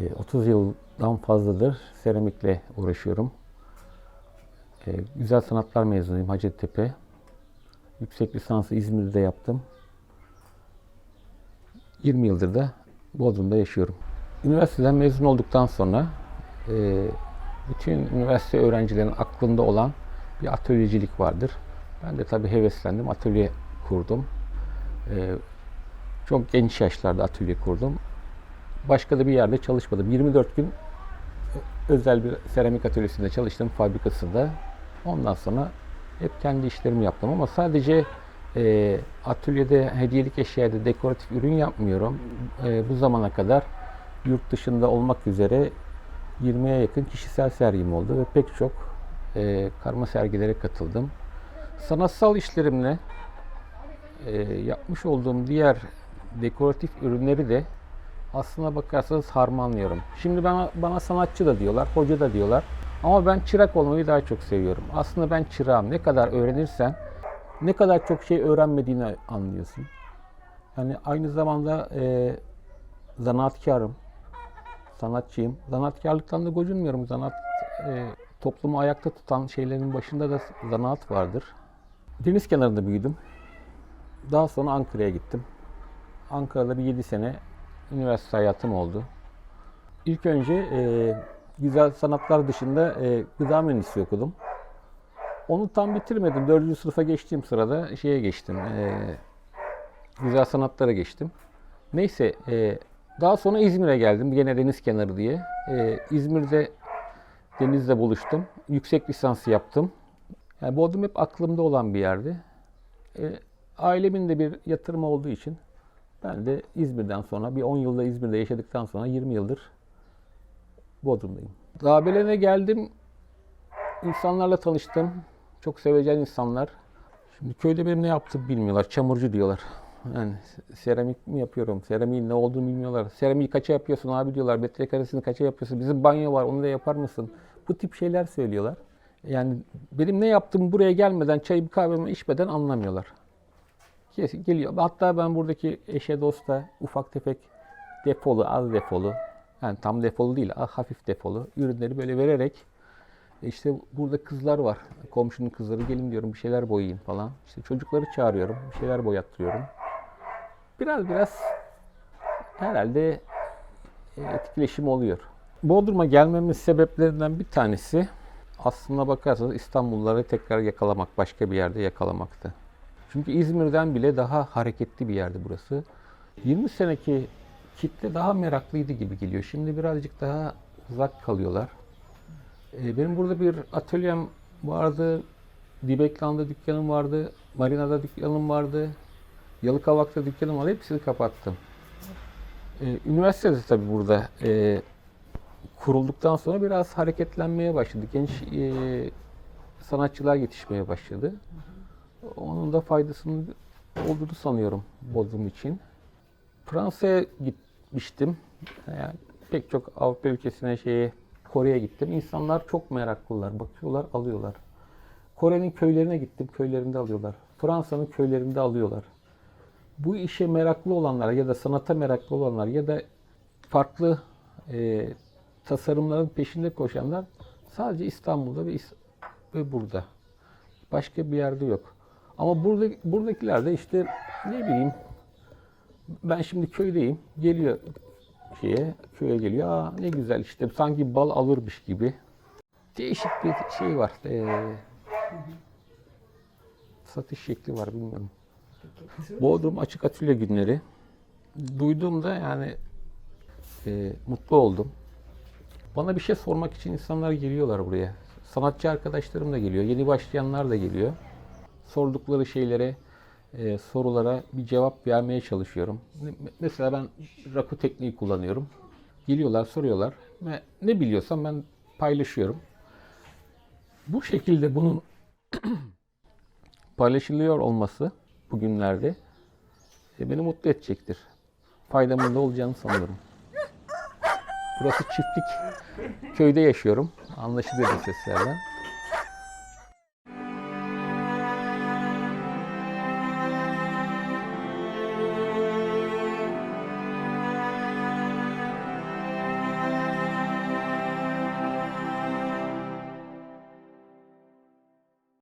Ee, 30 yıldan fazladır seramikle uğraşıyorum. Ee, Güzel sanatlar mezunuyum Hacettepe. Yüksek lisansı İzmir'de yaptım. 20 yıldır da Bodrum'da yaşıyorum. Üniversiteden mezun olduktan sonra e, bütün üniversite öğrencilerinin aklında olan bir atölyecilik vardır. Ben de tabii heveslendim, atölye kurdum. E, çok genç yaşlarda atölye kurdum. Başka da bir yerde çalışmadım. 24 gün özel bir seramik atölyesinde çalıştım, fabrikasında. Ondan sonra hep kendi işlerimi yaptım ama sadece e, atölyede hediyelik eşyada dekoratif ürün yapmıyorum. E, bu zamana kadar yurt dışında olmak üzere 20'ye yakın kişisel sergim oldu ve pek çok e, karma sergilere katıldım. Sanatsal işlerimle e, yapmış olduğum diğer dekoratif ürünleri de aslına bakarsanız harmanlıyorum. Şimdi bana, bana sanatçı da diyorlar, hoca da diyorlar. Ama ben çırak olmayı daha çok seviyorum. Aslında ben çırağım. Ne kadar öğrenirsen, ne kadar çok şey öğrenmediğini anlıyorsun. Yani aynı zamanda e, zanaatkarım, sanatçıyım. Zanaatkarlıktan da gocunmuyorum. Zanaat e, toplumu ayakta tutan şeylerin başında da zanaat vardır. Deniz kenarında büyüdüm. Daha sonra Ankara'ya gittim. Ankara'da bir 7 sene üniversite hayatım oldu. İlk önce e, güzel sanatlar dışında e, gıda mühendisliği okudum. Onu tam bitirmedim. Dördüncü sınıfa geçtiğim sırada şeye geçtim. e, güzel sanatlara geçtim. Neyse e, daha sonra İzmir'e geldim. Gene deniz kenarı diye. E, İzmir'de denizle buluştum. Yüksek lisansı yaptım. Yani Bodrum hep aklımda olan bir yerdi. E, ailemin de bir yatırımı olduğu için ben de İzmir'den sonra bir 10 yılda İzmir'de yaşadıktan sonra 20 yıldır Bodrum'dayım. Dağbelen'e geldim. İnsanlarla tanıştım. Çok sevecen insanlar. Şimdi köyde benim ne yaptığımı bilmiyorlar. Çamurcu diyorlar. Yani seramik mi yapıyorum? Seramiğin ne olduğunu bilmiyorlar. Seramiği kaça yapıyorsun abi diyorlar. Metrekaresini kaça yapıyorsun? Bizim banyo var onu da yapar mısın? Bu tip şeyler söylüyorlar. Yani benim ne yaptığımı buraya gelmeden, çayımı kahvemi içmeden anlamıyorlar. Kesin geliyor. Hatta ben buradaki eşe dosta ufak tefek defolu, az defolu, yani tam defolu değil, hafif defolu ürünleri böyle vererek e işte burada kızlar var. Komşunun kızları gelin diyorum bir şeyler boyayın falan. İşte çocukları çağırıyorum. Bir şeyler boyattırıyorum. Biraz biraz herhalde e, etkileşim oluyor. Bodrum'a gelmemin sebeplerinden bir tanesi aslına bakarsanız İstanbulluları tekrar yakalamak, başka bir yerde yakalamaktı. Çünkü İzmir'den bile daha hareketli bir yerdi burası. 20 seneki kitle daha meraklıydı gibi geliyor. Şimdi birazcık daha uzak kalıyorlar. Ee, Benim burada bir atölyem vardı. Dibeklan'da dükkanım vardı. Marina'da dükkanım vardı. Yalıkavak'ta dükkanım vardı. Hepsini kapattım. Ee, Üniversitede tabii burada e, kurulduktan sonra biraz hareketlenmeye başladı. Genç e, sanatçılar yetişmeye başladı. Onun da faydasının olduğunu sanıyorum Bodrum için. Fransa'ya gitmiştim. Yani pek çok Avrupa ülkesine şeye Kore'ye gittim. İnsanlar çok meraklılar. Bakıyorlar, alıyorlar. Kore'nin köylerine gittim. Köylerinde alıyorlar. Fransa'nın köylerinde alıyorlar. Bu işe meraklı olanlar ya da sanata meraklı olanlar ya da farklı e, tasarımların peşinde koşanlar sadece İstanbul'da ve, ve burada. Başka bir yerde yok. Ama burada buradakiler de işte ne bileyim ben şimdi köydeyim. Geliyor şeye, köye geliyor. Aa ne güzel işte sanki bal alırmış gibi. Değişik bir şey var. Ee, satış şekli var bilmiyorum. Bodrum Açık Atölye günleri. Duyduğumda yani e, mutlu oldum. Bana bir şey sormak için insanlar geliyorlar buraya. Sanatçı arkadaşlarım da geliyor. Yeni başlayanlar da geliyor. Sordukları şeylere, e, sorulara bir cevap vermeye çalışıyorum. Mesela ben raku tekniği kullanıyorum. Geliyorlar, soruyorlar ve ne biliyorsam ben paylaşıyorum. Bu şekilde bunun paylaşılıyor olması bugünlerde e, beni mutlu edecektir. Faydamın da olacağını sanıyorum. Burası çiftlik. Köyde yaşıyorum. Anlaşılıyor seslerden.